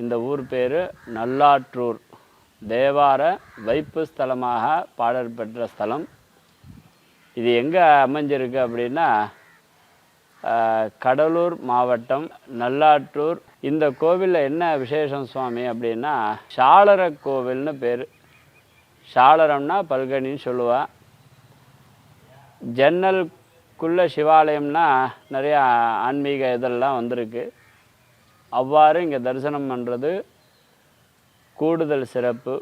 இந்த ஊர் பேர் நல்லாற்றூர். தேவார வைப்பு ஸ்தலமாக பாடல் பெற்ற ஸ்தலம். இது எங்கே அமைஞ்சிருக்கு அப்படின்னா கடலூர் மாவட்டம் நல்லாற்றூர். இந்த கோவிலில் என்ன விசேஷம் சுவாமி அப்படின்னா சாளர கோவில்னு பேர். சாளரம்னா பல்கனின்னு சொல்லுவா. ஜன்னலுக்குள்ள சிவாலயம்னா நிறையா ஆன்மீக இதெல்லாம் வந்திருக்கு. அவ்வாறு இங்கே தரிசனம் பண்ணுறது கூடுதல் சிறப்பு.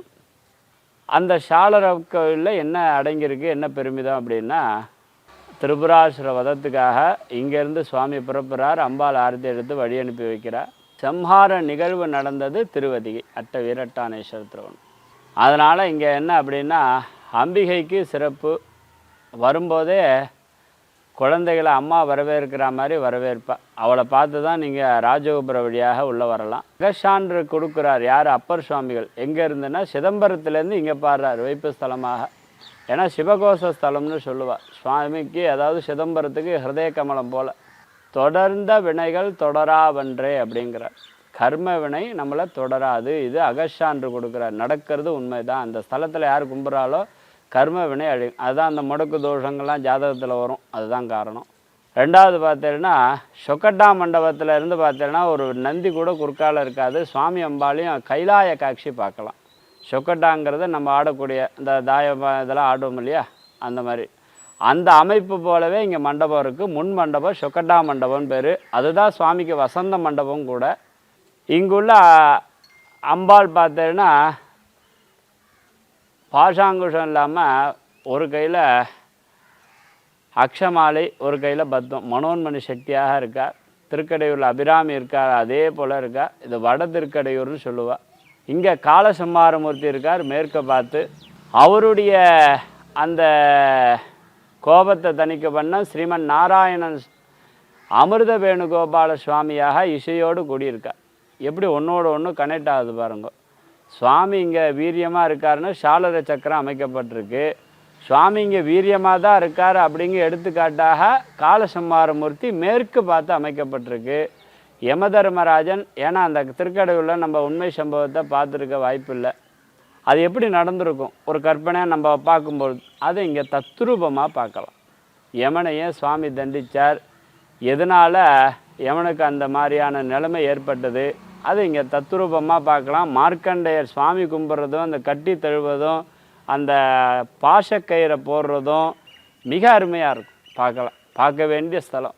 அந்த சாளர கோயிலில் என்ன அடங்கியிருக்கு என்ன பெருமிதம் அப்படின்னா திரிபுராசுர வதத்துக்காக இங்கேருந்து சுவாமி புறப்புறார் அம்பாள் ஆரத்தி எடுத்து வழி அனுப்பி வைக்கிறார். சம்ஹார நிகழ்வு நடந்தது திருவதிகை அட்ட வீரட்டானேஸ்வர திருவன் அதனால் இங்கே என்ன அப்படின்னா அம்பிகைக்கு சிறப்பு. வரும்போதே குழந்தைகளை அம்மா வரவேற்கிற மாதிரி வரவேற்பாள் அவளை பார்த்து தான் நீங்கள் ராஜகோபுர வழியாக உள்ளே வரலாம். அகசான்று கொடுக்குறார். யார்? அப்பர் சுவாமிகள். எங்கே இருந்துன்னா சிதம்பரத்துலேருந்து இங்கே பாடுறார் வைப்பு ஸ்தலமாக. ஏன்னா சிவகோச ஸ்தலம்னு சொல்லுவாள் சுவாமிக்கு அதாவது சிதம்பரத்துக்கு ஹிருதய கமலம் போல். தொடர்ந்த வினைகள் தொடராவன்றே அப்படிங்கிறார். கர்ம வினை நம்மளை தொடராது. இது அகசான்று கொடுக்குறார். நடக்கிறது உண்மைதான். அந்த ஸ்தலத்தில் யார் கும்புறாலோ கர்ம வினை அழியும் அதுதான் அந்த முடக்கு தோஷங்கள்லாம் ஜாதகத்தில் வரும். அதுதான் காரணம். ரெண்டாவது பார்த்தீங்கன்னா சொக்கட்டா மண்டபத்தில் இருந்து பார்த்தீங்கன்னா ஒரு நந்தி கூட குறுக்கால இருக்காது. சுவாமி அம்பாலையும் கைலாய காட்சி பார்க்கலாம். சொக்கட்டாங்கிறது நம்ம ஆடக்கூடிய இந்த தாய இதெல்லாம் ஆடுவோம் இல்லையா? அந்த மாதிரி. அந்த அமைப்பு போலவே இங்கே மண்டபம் இருக்குது முன் மண்டபம் சொக்கட்டா மண்டபம்னு பேர். அதுதான் சுவாமிக்கு வசந்த மண்டபம் கூட. இங்குள்ள அம்பாள் பார்த்தீங்கன்னா பாஷாங்குஷம் இல்லாமல் ஒரு கையில் அக்ஷமாலை ஒரு கையில் பத்மம். மனோன்மணி சக்தியாக இருக்கா திருக்கடையூரில் அபிராமி இருக்கார் அதே போல் இருக்கா. இது வட திருக்கடையூர்னு சொல்லுவாள் இங்கே காலசம்மாரமூர்த்தி இருக்கார் மேற்க பார்த்து. அவருடைய அந்த கோபத்தை தணிக்க பண்ண ஸ்ரீமன் நாராயணன் அமிர்த வேணுகோபால சுவாமியாக இசையோடு கூடியிருக்கார் எப்படி ஒன்றோடு ஒன்று கனெக்ட் ஆகுது பாருங்க. சுவாமி இங்கே வீரியமாக இருக்காருன்னு சாளர சக்கரம் அமைக்கப்பட்டிருக்கு. சுவாமி இங்கே வீரியமாக தான் இருக்கார் அப்படிங்க எடுத்துக்காட்டாக காலசம்மாரமூர்த்தி மேற்கு பார்த்து அமைக்கப்பட்டிருக்கு. யமதர்மராஜன் ஏன்னா அந்த திருக்கடவுளில் நம்ம உண்மை சம்பவத்தை பார்த்துருக்க வாய்ப்பில்லை. அது எப்படி நடந்திருக்கும்? ஒரு கற்பனையாக நம்ம பார்க்கும்போது அதை இங்கே தத்ரூபமாக பார்க்கலாம். யமனையே சுவாமி தண்டிச்சார். எதனால் யமனுக்கு அந்த மாதிரியான நிலைமை ஏற்பட்டது? அது இங்கே தத்ரூபமாக பார்க்கலாம். மார்க்கண்டேயர் சுவாமி கும்பிட்றதும் அந்த கட்டி தழுவதும் அந்த பாஷக்கயிறை போடுறதும் மிக அருமையாக இருக்கும். பார்க்கலாம். பார்க்க வேண்டிய ஸ்தலம்.